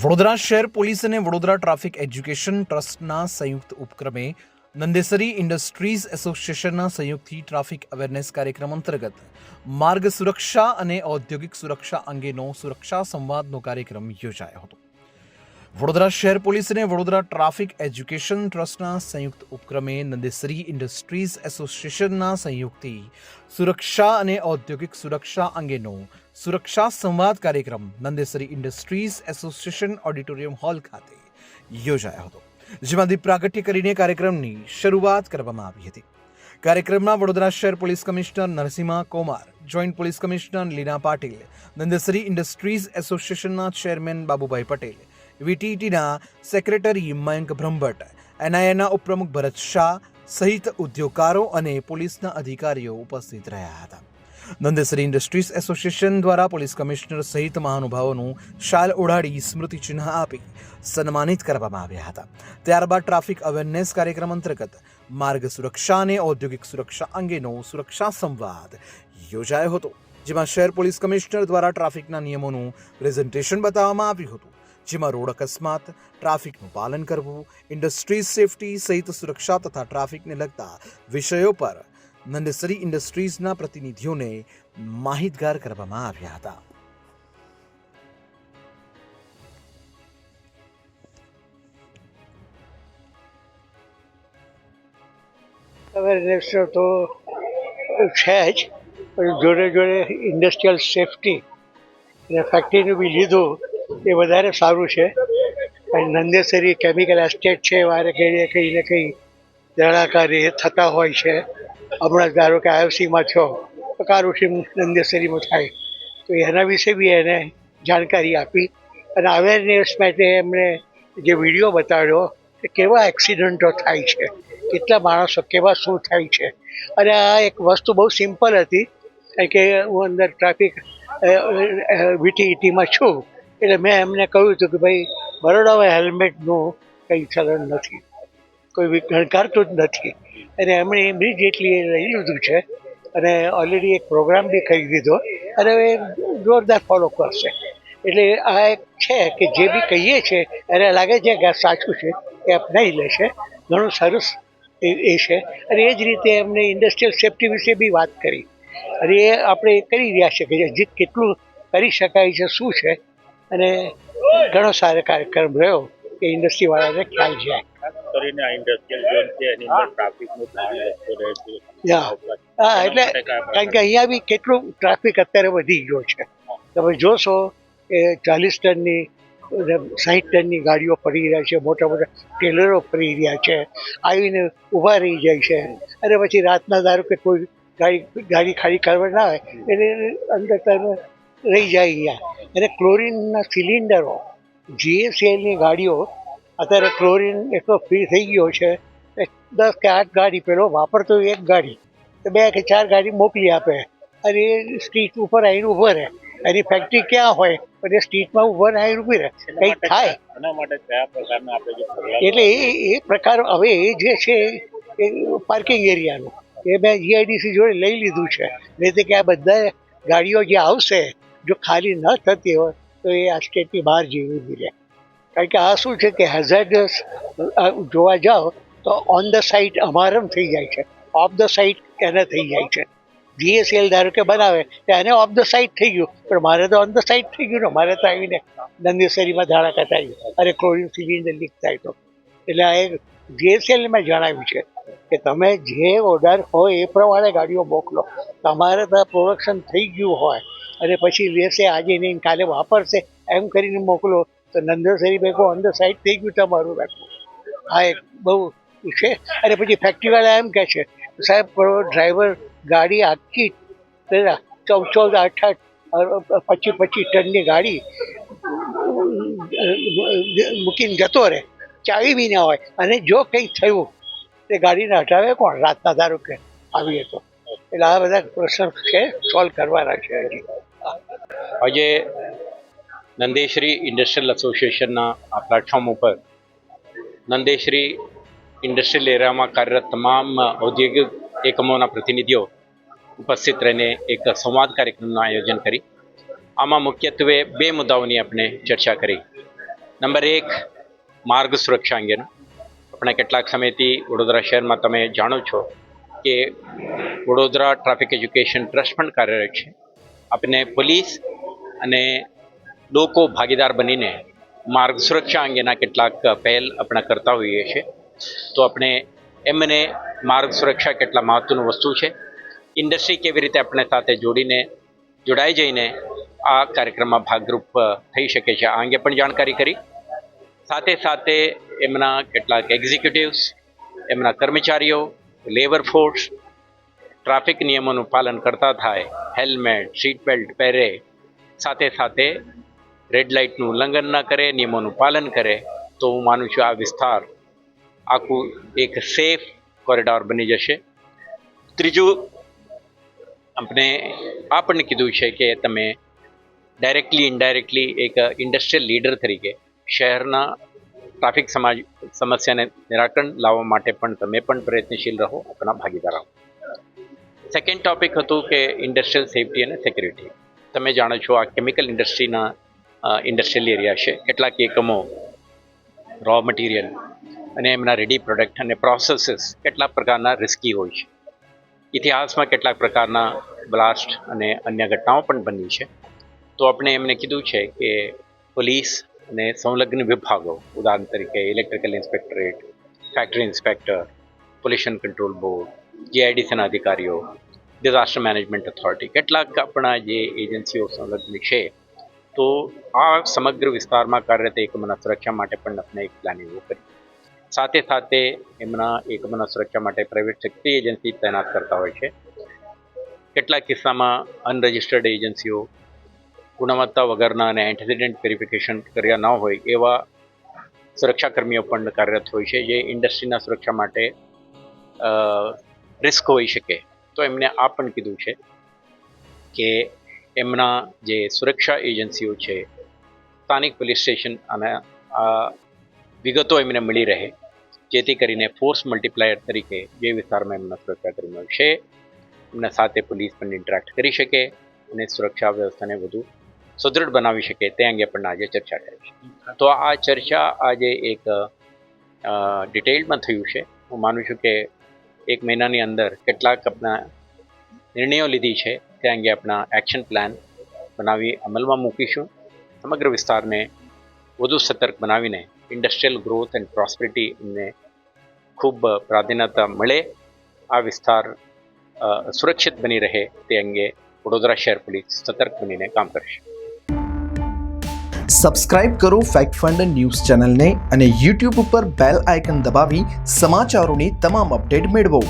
વડોદરા શહેર પોલીસ અને Vadodara traffic education ટ્રસ્ટના સંયુક્ત ઉપક્રમે નંદેસરી ઇન્ડસ્ટ્રીઝ એસોસિએશનના સંયુક્તથી ટ્રાફિક અવેરનેસ કાર્યક્રમ અંતર્ગત માર્ગ સુરક્ષા અને ઔદ્યોગિક સુરક્ષા અંગેનો સુરક્ષા સંવાદનો કાર્યક્રમ યોજાયો હતો. વડોદરા શહેર પોલીસ અને વડોદરા ટ્રાફિક એજ્યુકેશન ટ્રસ્ટના સંયુક્ત ઉપક્રમે નંદેસરી ઇન્ડસ્ટ્રીઝ એસોસિએશનના સંયુક્તથી સુરક્ષા અને ઔદ્યોગિક સુરક્ષા અંગેનો સુરક્ષા સંવાદ કાર્યક્રમ Nandesari Industries Association auditorium hall ખાતે યોજાયો હતો, જેમાં દીપ પ્રાગટ્ય કરીને કાર્યક્રમની શરૂઆત કરવામાં આવી હતી. કાર્યક્રમમાં વડોદરા શહેર police commissioner Narasimha Komar, joint police commissioner Leena Patil, Nandesari Industries એસોસિએશનના ચેરમેન બાબુભાઈ પટેલ, વીટીટીના સેક્રેટરી મયંક બ્રહ્મભટ્ટ, એનઆઈએના ઉપપ્રમુખ ભરત શાહ સહિત ઉદ્યોગકારો અને પોલીસના અધિકારીઓ ઉપસ્થિત રહ્યા હતા. નંદેસરી ઇન્ડસ્ટ્રીઝ એસોસિએશન દ્વારા પોલીસ કમિશનર સહિત મહાનુભાવોનું શાલ ઓઢાડી સ્મૃતિચિહ્ન આપી સન્માનિત કરવામાં આવ્યા હતા. ત્યારબાદ ટ્રાફિક અવેરનેસ કાર્યક્રમ અંતર્ગત માર્ગ સુરક્ષા અને ઔદ્યોગિક સુરક્ષા અંગેનો સુરક્ષા સંવાદ યોજાયો હતો, જેમાં શહેર પોલીસ કમિશનર દ્વારા ટ્રાફિકના નિયમોનું પ્રેઝન્ટેશન બતાવવામાં આવ્યું હતું. જેમાં રોડ અકસ્માત, ટ્રાફિકનું પાલન કરવું ઇન્ડસ્ટ્રીઝ સેફટી સહિત સુરક્ષા તથા ટ્રાફિકને લગતા વિષયો પર નંદેસરી ઇન્ડસ્ટ્રીઝના પ્રતિનિધિઓને માહિતગાર કરવામાં આવ્યા હતા. અવેરનેસ તો છે જ, પણ જોડે જોડે ઇન્ડસ્ટ્રીયલ સેફટી અને ફેક્ટરીનું બી લીધું, એ વધારે સારું છે. અને નંદેસરી કેમિકલ એસ્ટેટ છે, વારે ઘડીએ કંઈ ને કંઈ દડાકારી થતા હોય છે. હમણાં ધારો કે આઈએફસીમાં છો, તો કારુશી નંદેસરીમાં થાય. તો એના વિશે બી એને જાણકારી આપી અને અવેરનેસ માટે એમણે જે વીડિયો બતાવ્યો કે કેવા એક્સિડન્ટો થાય છે, કેટલા માણસો કેવા શું થાય છે. અને આ એક વસ્તુ બહુ સિમ્પલ હતી, કારણ કે હું અંદર ટ્રાફિક વીટીઈટીમાં છું, એટલે મેં એમને કહ્યું હતું કે ભાઈ બરોડામાં હેલ્મેટનું કંઈ ચલણ નથી. કોઈ ઘણકારતું જ નથી. અને એમણે ઇમિડિયેટલી એ લઈ લીધું છે. અને ઓલરેડી એક પ્રોગ્રામ બી કરી દીધો. અને હવે જોરદાર ફોલો કરશે. એટલે આ એક છે કે જે બી કહીએ છીએ, એને લાગે છે કે સાચું છે એ અપનાવી લેશે ઘણું સરસ એ એ છે. અને એ જ રીતે એમને ઇન્ડસ્ટ્રીયલ સેફટી વિશે બી વાત કરી. અને એ આપણે કરી રહ્યા છે કે જે કેટલું કરી શકાય છે, શું છે. અને ઘણો સારો કાર્યક્રમ રહ્યો કે ઇન્ડસ્ટ્રીવાળાને ખ્યાલ જાય કરીને આ ઇન્ડસ્ટ્રીયલ ઝોન છે એની અંદર ટ્રાફિકનું ધ્યાન વધતું રહે છે. હા એટલે કારણ કે અહીંયા બી કેટલું ટ્રાફિક અત્યારે વધી ગયો છે. તમે જોશો કે ચાલીસ ટનની સાહીઠ ટનની ગાડીઓ ફરી રહ્યા છે મોટા મોટા ટેલરો ફરી રહ્યા છે આવીને ઊભા રહી જાય છે. અને પછી રાતના ધારો કે કોઈ ગાડી ગાડી ખાલી કરવા ના હોય એટલે અંદર તમે રહી જાય અહીંયા. અને ક્લોરિનના સિલિન્ડરો જીએસએલની ગાડીઓ અત્યારે ક્લોરીન એટલો ફ્રી થઈ ગયો છે કે દસ કે આઠ ગાડી પેલો વાપરતો એક ગાડી. તો બે કે ચાર ગાડી મોકલી આપે. અને એ સ્ટ્રીટ ઉપર આવીને ઊભો રહે. એની ફેક્ટરી ક્યાં હોય? પણ એ સ્ટ્રીટમાં ઊભો આવીને ઊભી રહે. કંઈક થાય. એના માટે કયા પ્રકારના આપણે એટલે એ એ પ્રકાર હવે એ જે છે એ પાર્કિંગ એરિયાનું એ મેં જીઆઈડીસી જોડે લઈ લીધું છે. નહીં કે આ બધા ગાડીઓ જે આવશે જો ખાલી ન થતી હોય તો એ આ સ્ટેટની બહાર જેવી રહે. કારણ કે આ શું છે કે હેઝાર્ડસ જોવા જાઓ તો ઓન ધ સાઇટ અમારમ થઈ જાય છે. ઓફ ધ સાઇટ એને થઈ જાય છે. જીએસએલ ધારો કે બનાવે તો એને ઓફ ધ સાઇટ થઈ ગયું. પણ મારે તો ઓન ધ સાઇટ થઈ ગયું ને, મારે તો આવીને નંદેસરીમાં ધાડા થાય અરે ક્લોરિન સિલિન્ડર લીક થાય તો. એટલે આ એક જીએસએલ મેં જણાવ્યું છે કે તમે જે ઓર્ડર હોય એ પ્રમાણે ગાડીઓ મોકલો. તમારે તો પ્રોડક્શન થઈ ગયું હોય. અને પછી લેશે આજે નહીં, કાલે વાપરશે. એમ કરીને મોકલો. તો નંદેસરી બેકો ઓન ધ સાઈડ થઈ ગયું તમારું રાખવું આ એક બહુ છે. અને પછી ફેક્ટરીવાળા એમ કહે છે, સાહેબ ડ્રાઈવર ગાડી આખી ચૌદ ચૌદ, આઠ આઠ પચીસ પચીસ ટનની ગાડી મૂકીને જતો રહે. ચાવી બી ના હોય. અને જો કંઈ થયું, તે ગાડીને હટાવે કોણ? રાતના ધારો કે આવીએ તો. એટલે આ બધા પ્રશ્ન છે સોલ્વ કરવાના છે. હજી નંદેશ્રી ઇન્ડસ્ટ્રીયલ એસોસિએશનના આ પ્લેટફોર્મ ઉપર નંદેશ્રી ઇન્ડસ્ટ્રીયલ એરિયામાં કાર્યરત તમામ ઔદ્યોગિક એકમોના પ્રતિનિધિઓ ઉપસ્થિત રહીને એક સંવાદ કાર્યક્રમનું આયોજન કરી. આમાં મુખ્યત્વે બે મુદ્દાઓની આપણે ચર્ચા કરી. નંબર એક, માર્ગ સુરક્ષા અંગેનો. આપણે કેટલાક સમયથી વડોદરા શહેરમાં તમે જાણો છો કે વડોદરા ટ્રાફિક એજ્યુકેશન ટ્રસ્ટ પણ કાર્યરત છે. આપણે પોલીસ અને લોકો ભાગીદાર બનીને માર્ગ સુરક્ષા અંગેના કેટલાક પહેલ આપણે કરતા હોઈએ છીએ. તો આપણે એમને માર્ગ સુરક્ષા કેટલા મહત્ત્વનું વસ્તુ છે. ઇન્ડસ્ટ્રી કેવી રીતે આપણે સાથે જોડીને, જોડાઈ જઈને આ કાર્યક્રમમાં ભાગરૂપ થઈ શકે છે, આ અંગે પણ જાણકારી કરી. સાથે સાથે એમના કેટલાક એક્ઝિક્યુટિવ્સ એમના કર્મચારીઓ લેબર ફોર્સ ટ્રાફિક નિયમોનું પાલન કરતા થાય હેલ્મેટ સીટ બેલ્ટ પહેરે. સાથે સાથે રેડ લાઇટનું ઉલ્લંઘન ન કરે, નિયમોનું પાલન કરે, તો હું માનું છું આ વિસ્તાર આખું એક સેફ કોરિડોર બની જશે. ત્રીજું, આપણે આ પણ કીધું છે કે તમે ડાયરેક્ટલી ઇનડાયરેક્ટલી એક ઇન્ડસ્ટ્રીયલ લીડર તરીકે શહેરના ટ્રાફિક સમાજ, સમસ્યાને નિરાકરણ લાવવા માટે પણ તમે પણ પ્રયત્નશીલ રહો આપણા ભાગીદાર સેકન્ડ ટોપિક હતું કે ઇન્ડસ્ટ્રીયલ સેફટી અને સિક્યુરિટી તમે જાણો છો આ કેમિકલ ઇન્ડસ્ટ્રીના ઇન્ડસ્ટ્રીયલ એરિયા છે. કેટલાક એકમો રો મટીરિયલ અને એમના રેડી પ્રોડક્ટ અને પ્રોસેસીસ કેટલાક પ્રકારના રિસ્કી હોય છે. ઇતિહાસમાં કેટલાક પ્રકારના બ્લાસ્ટ અને અન્ય ઘટનાઓ પણ બની છે. તો આપણે એમને કીધું છે કે પોલીસ અને સંલગ્ન વિભાગો, ઉદાહરણ તરીકે electrical inspectorate factory inspector pollution control board જીઆઈડીસીના અધિકારીઓ ડિઝાસ્ટર મેનેજમેન્ટ ઓથોરિટી કેટલાક આપણા જે એજન્સીઓ સંલગ્ન છે તો આ સમગ્ર વિસ્તારમાં કાર્યરત એકમના સુરક્ષા માટે પણ આપણે એક પ્લાનિંગ કરી. સાથે સાથે એમના એકમના સુરક્ષા માટે પ્રાઇવેટ સેક્ટરી એજન્સી તૈનાત કરતા હોય છે. કેટલાક કિસ્સામાં અનરજિસ્ટર્ડ એજન્સીઓ ગુણવત્તા વગરના અને એન્ટિસિડન્ટ વેરિફિકેશન કર્યા ન હોય એવા સુરક્ષાકર્મીઓ પણ કાર્યરત હોય છે, જે ઇન્ડસ્ટ્રીના સુરક્ષા માટે રિસ્ક હોઈ શકે. તો એમને આ પણ કીધું છે કે એમના જે સુરક્ષા એજન્સીઓ છે, સ્થાનિક પોલીસ સ્ટેશન અને આ વિગતો એમને મળી રહે, જેથી કરીને ફોર્સ મલ્ટીપ્લાયર તરીકે જે વિસ્તારમાં એમના સુરક્ષા કર્મીઓ છે, એમના સાથે પોલીસ પણ ઇન્ટરેક્ટ કરી શકે અને સુરક્ષા વ્યવસ્થાને વધુ સુદૃઢ બનાવી શકે તે અંગે પણ આજે ચર્ચા કરી છે. તો આ ચર્ચા આજે એક ડિટેલમાં થયું છે. હું માનું છું કે એક મહિનાની અંદર કેટલાક આપણા નિર્ણયો લીધી છે. તે અંગે આપણા એક્શન પ્લાન બનાવી અમલમાં મૂકીશું. સમગ્ર વિસ્તારને વધુ સતર્ક બનાવીને ઇન્ડસ્ટ્રીયલ ગ્રોથ એન્ડ પ્રોસ્પરિટીને ખૂબ પ્રાધાન્યતા મળે, આ વિસ્તાર સુરક્ષિત બની રહે તે અંગે વડોદરા શહેર પોલીસ સતર્ક બનીને કામ કરશે. સબસ્ક્રાઇબ કરો ફેક્ટ ફંડ ન્યૂઝ ચેનલને અને યુટ્યુબ ઉપર બેલ આઇકન દબાવી સમાચારોની તમામ અપડેટ મેળવો.